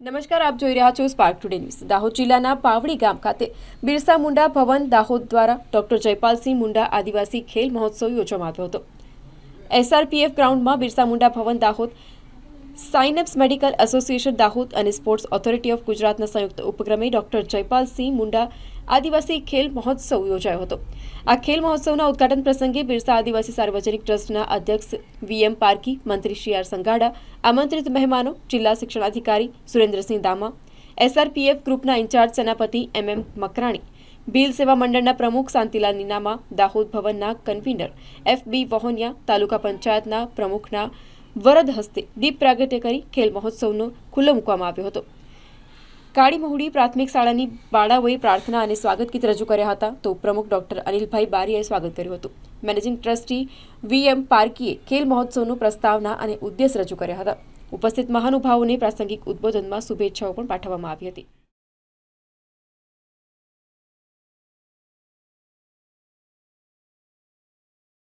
નમસ્કાર, આપ જોઈ રહ્યા છો સ્પાર્ક ટુડે ન્યૂઝ દાહોદ જિલ્લાના પાવડી ગામ ખાતે બિરસા મુંડા ભવન દાહોદ દ્વારા ડોક્ટર જયપાલસિંહ મુંડા આદિવાસી ખેલ મહોત્સવ યોજવામાં આવ્યો હતો. એસઆરપીએફ ગ્રાઉન્ડમાં Birsa Munda Bhavan Dahod synapse medical association Dahod અને સ્પોર્ટ્સ ઓથોરિટી ઓફ ગુજરાતના સંયુક્ત ઉપક્રમે ડોક્ટર જયપાલસિંહ મુંડા આદિવાસી ખેલ મહોત્સવ યોજાયો હતો આ ખેલ મહોત્સવના ઉદ્ઘાટન પ્રસંગે બિરસા આદિવાસી સાર્વજનિક ટ્રસ્ટના અધ્યક્ષ વીએમ પારકી મંત્રી શ્રી આર સંઘાડા આમંત્રિત મહેમાનો જિલ્લા શિક્ષણાધિકારી સુરેન્દ્રસિંહ દામા એસઆરપીએફ ગ્રુપના ઇન્ચાર્જ સેનાપતિ એમ એમ મકરાણી ભીલ સેવા મંડળના પ્રમુખ શાંતિલાલ નીનામા દાહોદ ભવનના કન્વીનર એફ બી વહોનિયા તાલુકા પંચાયતના પ્રમુખના વરદ હસ્તે દીપ પ્રાગટ્ય કરી ખેલ મહોત્સવનો ખુલ્લો મૂકવામાં આવ્યો હતો. કાળી મહુડી પ્રાથમિક શાળાની બાળાઓએ પ્રાર્થના અને સ્વાગત ગીત રજૂ કર્યા હતા તો પ્રમુખ ડોક્ટર અનિલભાઈ બારીએ સ્વાગત કર્યું હતું. મેનેજિંગ ટ્રસ્ટી વી એમ પાર્કીએ ખેલ મહોત્સવનું પ્રસ્તાવના અને ઉદ્દેશ રજૂ કર્યા હતા. ઉપસ્થિત મહાનુભાવોને પ્રાસંગિક ઉદબોધનમાં શુભેચ્છાઓ પણ પાઠવવામાં આવી હતી.